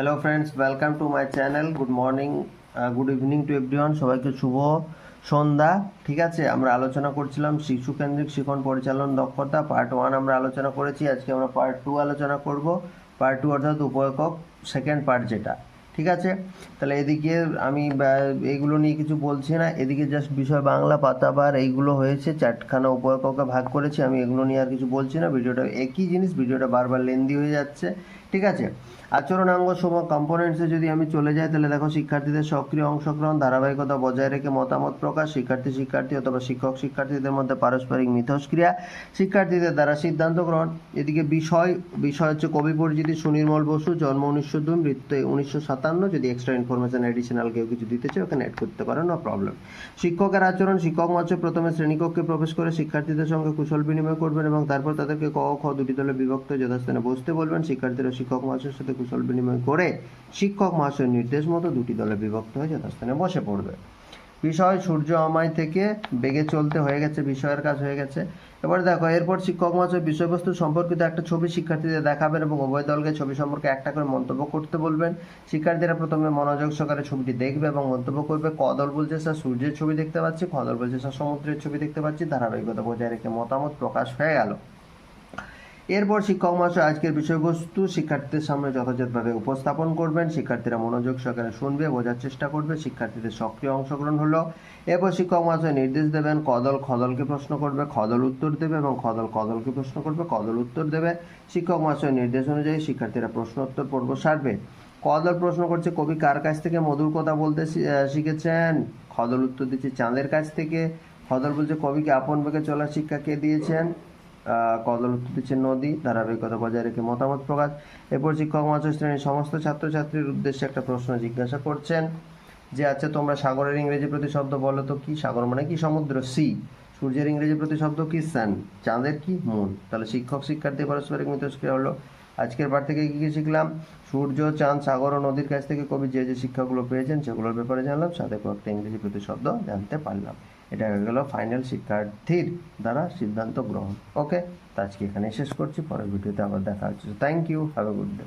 Hello friends welcome to my channel good morning good evening to everyone সবাইকে শুভ সন্ধ্যা। ঠিক আছে? আমরা আলোচনা করছিলাম শিশু কেন্দ্রিক শিখন পরিচালন দক্ষতা। পার্ট ওয়ান আমরা আলোচনা করেছি। আজকে আমরা পার্ট টু আলোচনা করব। পার্ট টু অর্থাৎ উপয়কক সেকেন্ড পার্ট যেটা। ঠিক আছে? তাহলে এদিকে আমি এইগুলো নিয়ে কিছু বলছি না। এদিকে জাস্ট বিষয় বাংলা, পাতাবার এইগুলো হয়েছে। চারখানা উপয়ককে ভাগ করেছি। আমি এগুলো নিয়ে আর কিছু বলছি না। ভিডিওটা একই জিনিস। ভিডিওটা বারবার লেন্দি হয়ে যাচ্ছে। ঠিক আছে? আচরণাঙ্গ সম কম্পোনেন্টসে যদি আমি চলে যাই, তাহলে দেখো শিক্ষার্থীদের সক্রিয় অংশগ্রহণ, ধারাবাহিকতা বজায় রেখে মতামত প্রকাশ, শিক্ষার্থী শিক্ষার্থী অথবা শিক্ষক, শিক্ষার্থীদের মধ্যে পারস্পরিক মিথস্ক্রিয়া, শিক্ষার্থীদের দ্বারা সিদ্ধান্ত গ্রহণ। এদিকে বিষয় বিষয় হচ্ছে কবি পরিচিতি সুনির্মল বসু, জন্ম উনিশশো দুই, মৃত্যু উনিশশো সাতান্ন। যদি এক্সট্রা ইনফরমেশন এডিশনাল কেউ কিছু দিতে চায়, ওখানে অ্যাড করতে পারেন নো প্রবলেম শিক্ষকের আচরণ, শিক্ষক মঞ্চে প্রথমে শ্রেণীকক্ষে প্রবেশ করে শিক্ষার্থীদের সঙ্গে কুশল বিনিময় করবেন এবং তারপর তাদেরকে ক, খ দুটি দলে বিভক্ত যথাস্থানে বসতে বলবেন। শিক্ষার্থীরা শিক্ষক মহাশয়ের সাথে কুশল বিনিময় করে শিক্ষক মহাশয়ের নির্দেশ মতো দুটি দলে বিভক্ত হয়ে যথাস্থানে বসে পড়বে। বিষয় সূর্য আমায় থেকে বেগে চলতে হয়ে গেছে, বিষয়ের কাজ হয়ে গেছে। এবার দেখো, এরপর শিক্ষক মহাশয় বিষয়বস্তু সম্পর্কিত একটা ছবি শিক্ষার্থীদের দেখাবেন এবং উভয় দলকে ছবি সম্পর্কে একটা করে মন্তব্য করতে বলবেন। শিক্ষার্থীরা প্রথমে মনোযোগ সহকারে ছবিটি দেখবে এবং মন্তব্য করবে, ক দল বলছে স্যার, সূর্যের ছবি দেখতে পাচ্ছি, খ দল বলছে স্যার, সমুদ্রের ছবি দেখতে পাচ্ছি। ধারাবাহিকতা বজায় রেখে মতামত প্রকাশ হয়ে গেল। এরপর শিক্ষক মহাশয় আজকের বিষয়বস্তু শিক্ষার্থীদের সামনে যথাযথভাবে উপস্থাপন করবেন। শিক্ষার্থীরা মনোযোগ সহকারে শুনবে, বোঝার চেষ্টা করবে, শিক্ষার্থীদের সক্রিয় অংশগ্রহণ হলো। এরপর শিক্ষক মহাশয় নির্দেশ দেবেন, কদল খদলকে প্রশ্ন করবে, খদল উত্তর দেবে এবং খদল কদলকে প্রশ্ন করবে, কদল উত্তর দেবে। শিক্ষক মহাশয় নির্দেশ অনুযায়ী শিক্ষার্থীরা প্রশ্ন উত্তর পর্ব সারবে। কদল প্রশ্ন করছে, কবি কার কাছ থেকে মধুর কথা বলতে শিখেছেন? খদল উত্তর দিচ্ছে, চাঁদের কাছ থেকে। খদল বলছে কবিকে আপন বেগে চলার শিক্ষা কে দিয়েছেন? কদল উত্তর দিচ্ছে নদী, ধারাবাহিকতা বজায় রেখে মতামত প্রকাশ। এরপর শিক্ষক মহাশয় শ্রেণির সমস্ত ছাত্রছাত্রীর উদ্দেশ্যে একটা প্রশ্ন জিজ্ঞাসা করছেন যে আচ্ছা তোমরা সাগরের ইংরেজি প্রতিশব্দ বলো তো কি? সাগর মানে কি? সমুদ্র, সি। সূর্যের ইংরেজি প্রতিশব্দ কি? সান। চাঁদের কি? মুন। তাহলে শিক্ষক, শিক্ষার্থী পারস্পরিক মিথস্ক্রিয়া হলো আজকের পাঠ থেকে কী কী শিখলাম? সূর্য, চাঁদ, সাগর ও নদীর কাছ থেকে কবি যে যে শিক্ষাগুলো পেয়েছেন, সেগুলোর ব্যাপারে জানলাম। সাথে কয়েকটা ইংরেজি প্রতিশব্দ জানতে পারলাম। এটা হয়ে গেল ফাইনাল শিক্ষার্থীর দ্বারা সিদ্ধান্ত গ্রহণ। ওকে তো আজকে এখানে শেষ করছি। পরের ভিডিওতে আবার দেখা হচ্ছে। Thank you have a good day